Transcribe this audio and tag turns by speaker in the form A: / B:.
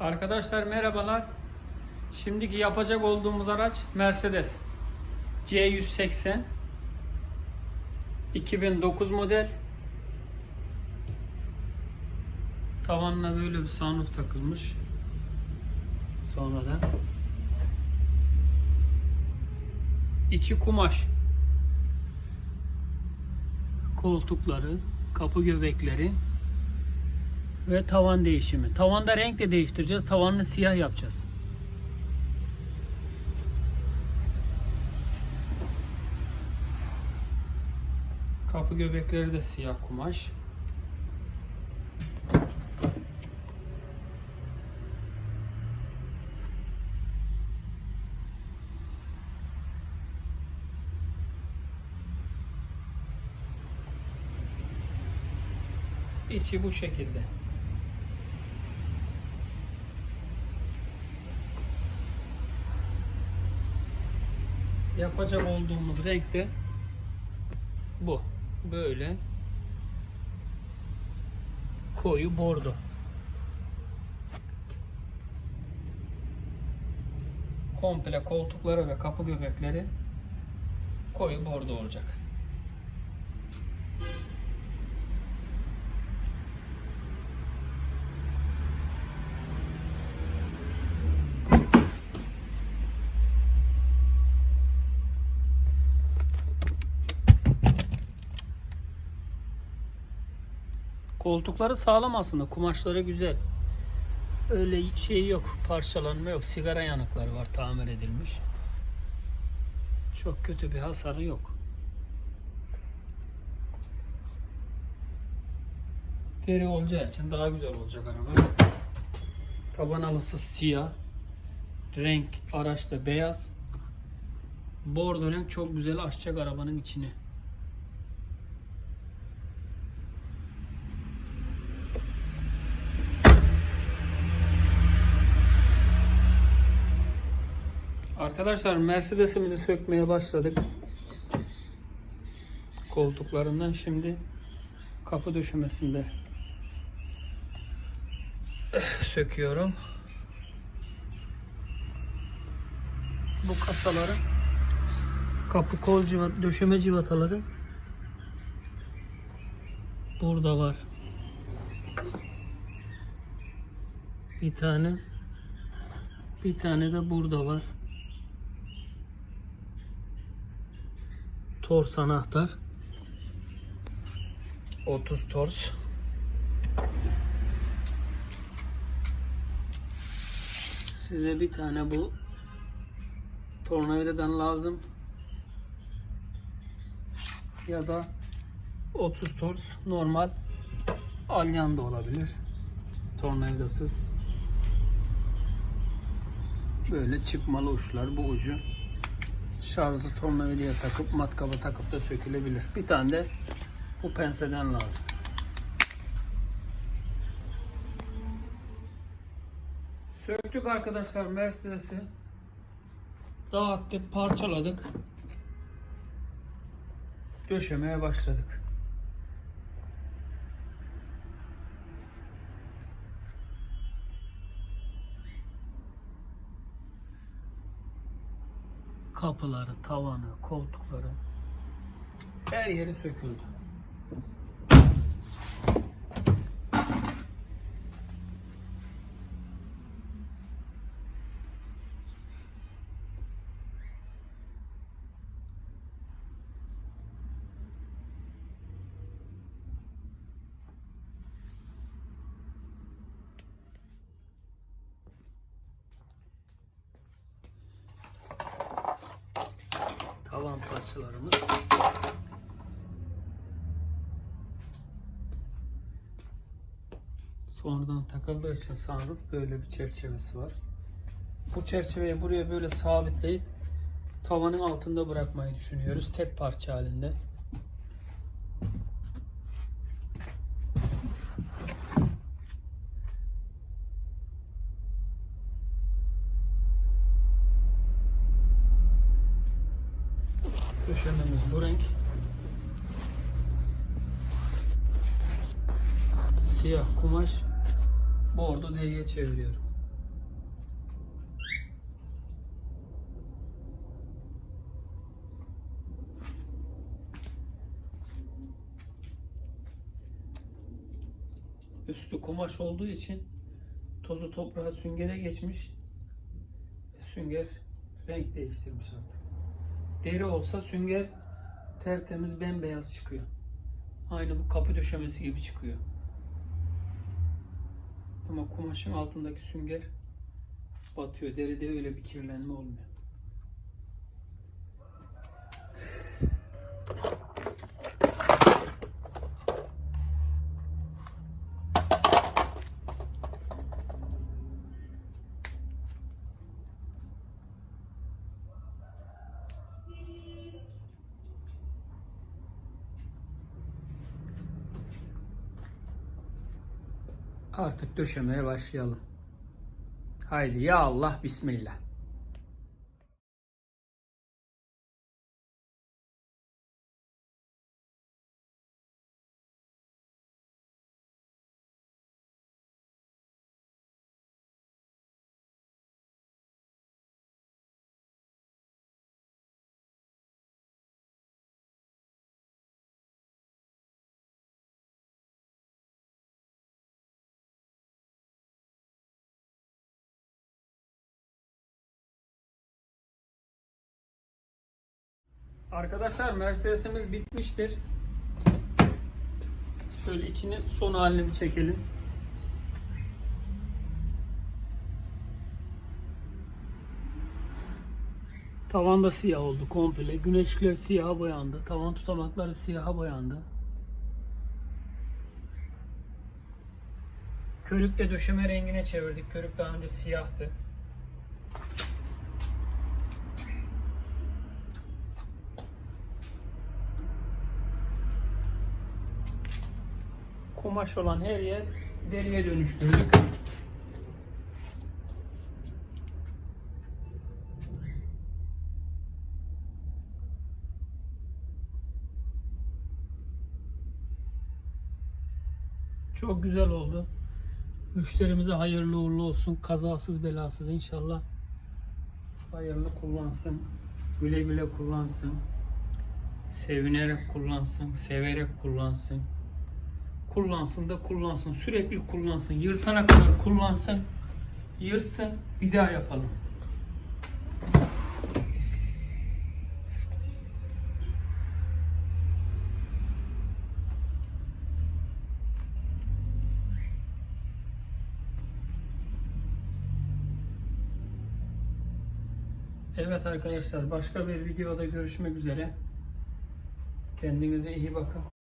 A: Arkadaşlar merhabalar. Şimdiki yapacak olduğumuz araç Mercedes C180 2009 model. Tavanına böyle bir sunroof takılmış. Sonradan. İçi kumaş. Koltukları, kapı göbekleri ve tavan değişimi. Tavanda renk de değiştireceğiz. Tavanını siyah yapacağız. Kapı göbekleri de siyah kumaş. İçi bu şekilde. Yapacak olduğumuz renk de bu. Böyle koyu bordo. Komple koltukları ve kapı göbekleri koyu bordo olacak. Koltukları sağlam aslında. Kumaşları güzel. Öyle şey yok. Parçalanma yok. Sigara yanıkları var tamir edilmiş. Çok kötü bir hasarı yok. Deri olacağı için daha güzel olacak araba. Taban alısı siyah. Renk araçta beyaz. Bordo renk çok güzel açacak arabanın içini. Arkadaşlar Mercedes'imizi sökmeye başladık. Koltuklarından şimdi kapı döşemesinde söküyorum. Bu kasaları kapı kol civat, döşeme civataları burada var. Bir tane bir tane de burada var. Tors anahtar. 30 tors. Size bir tane bu tornavidadan lazım. Ya da 30 tors normal alyan da olabilir. Tornavidasız. Böyle çıkmalı uçlar bu ucu şarjlı tornavidaya takıp matkaba takıp da sökülebilir. Bir tane de bu penseden lazım. Söktük arkadaşlar Mercedes'i. Dağıttık, parçaladık. Döşemeye başladık. Kapıları, tavanı, koltukları her yeri söküldü. Parçalarımız. Sonradan takıldığı için sunroof böyle bir çerçevesi var. Bu çerçeveyi buraya böyle sabitleyip tavanın altında bırakmayı düşünüyoruz. Tek parça halinde. bu renk siyah kumaş bordo deriye çeviriyorum. Üstü kumaş olduğu için tozu toprağa süngere geçmiş. Sünger renk değiştirmiş artık. Deri olsa sünger tertemiz bembeyaz çıkıyor. Aynı bu kapı döşemesi gibi çıkıyor. Ama kumaşın altındaki sünger batıyor. Deride öyle bir kirlenme olmuyor. Artık döşemeye başlayalım. Haydi ya Allah bismillah. Arkadaşlar Mercedes'imiz bitmiştir. Şöyle içinin son halini bir çekelim. Tavan da siyah oldu komple. Güneşlikler siyaha boyandı. Tavan tutamakları siyaha boyandı. Körük de döşeme rengine çevirdik. Körük daha önce siyahtı. Kumaş olan her yer deriye dönüştürdük. Çok güzel oldu. Müşterimize hayırlı uğurlu olsun. Kazasız belasız inşallah. Hayırlı kullansın. Güle güle kullansın. Sevinerek kullansın. Severek kullansın kullansın da kullansın. Sürekli kullansın. Yırtana kadar kullansın. Yırtsın. Bir daha yapalım. Evet arkadaşlar başka bir videoda görüşmek üzere. Kendinize iyi bakın.